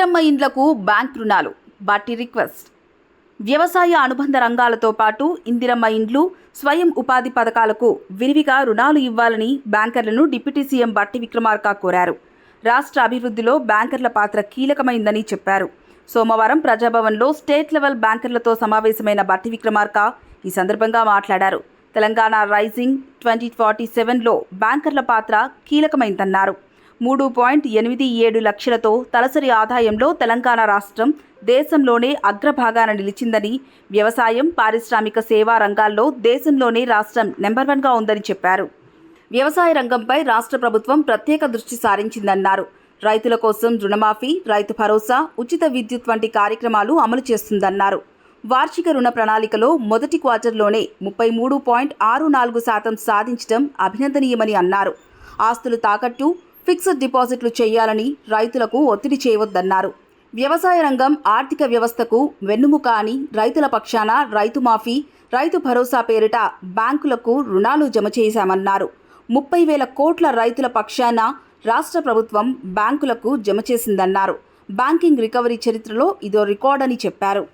ఇండ్లకు బ్యాంక్ రుణాలు. బట్టి రిక్వెస్ట్. వ్యవసాయ అనుబంధ రంగాలతో పాటు ఇందిరమ్మ ఇండ్లు స్వయం ఉపాధి పథకాలకు విరివిగా రుణాలు ఇవ్వాలని బ్యాంకర్లను డిప్యూటీ సీఎం బట్టి విక్రమార్క కోరారు. రాష్ట్ర అభివృద్ధిలో బ్యాంకర్ల పాత్ర కీలకమైందని చెప్పారు. సోమవారం ప్రజాభవన్లో స్టేట్ లెవెల్ బ్యాంకర్లతో సమావేశమైన బట్టి విక్రమార్క ఈ సందర్భంగా మాట్లాడారు. తెలంగాణ రైజింగ్ ట్వంటీ ఫార్టీ సెవెన్లో బ్యాంకర్ల పాత్ర కీలకమైందన్నారు. మూడు పాయింట్ ఎనిమిది ఏడు లక్షలతో తలసరి ఆదాయంలో తెలంగాణ రాష్ట్రం దేశంలోనే అగ్రభాగాన నిలిచిందని వ్యవసాయం పారిశ్రామిక సేవా రంగాల్లో దేశంలోనే రాష్ట్రం నెంబర్ వన్గా ఉందని చెప్పారు. వ్యవసాయ రంగంపై రాష్ట్ర ప్రభుత్వం ప్రత్యేక దృష్టి సారించిందన్నారు. రైతుల కోసం రుణమాఫీ రైతు భరోసా ఉచిత విద్యుత్ వంటి కార్యక్రమాలు అమలు చేస్తుందన్నారు. వార్షిక రుణ ప్రణాళికలో మొదటి క్వార్టర్లోనే ముప్పై మూడు పాయింట్ ఆరు నాలుగు శాతం సాధించడం అభినందనీయమని అన్నారు. ఆస్తులు తాకట్టు ఫిక్స్డ్ డిపాజిట్లు చేయాలని రైతులకు ఒత్తిడి చేయవద్దన్నారు. వ్యవసాయ రంగం ఆర్థిక వ్యవస్థకు వెన్నుముక అని రైతుల పక్షాన రైతు మాఫీ రైతు భరోసా పేరిట బ్యాంకులకు రుణాలు జమ చేశామన్నారు. ముప్పై వేల కోట్ల రైతుల పక్షాన రాష్ట్ర ప్రభుత్వం బ్యాంకులకు జమ చేసిందన్నారు. బ్యాంకింగ్ రికవరీ చరిత్రలో ఇదో రికార్డ్ అని చెప్పారు.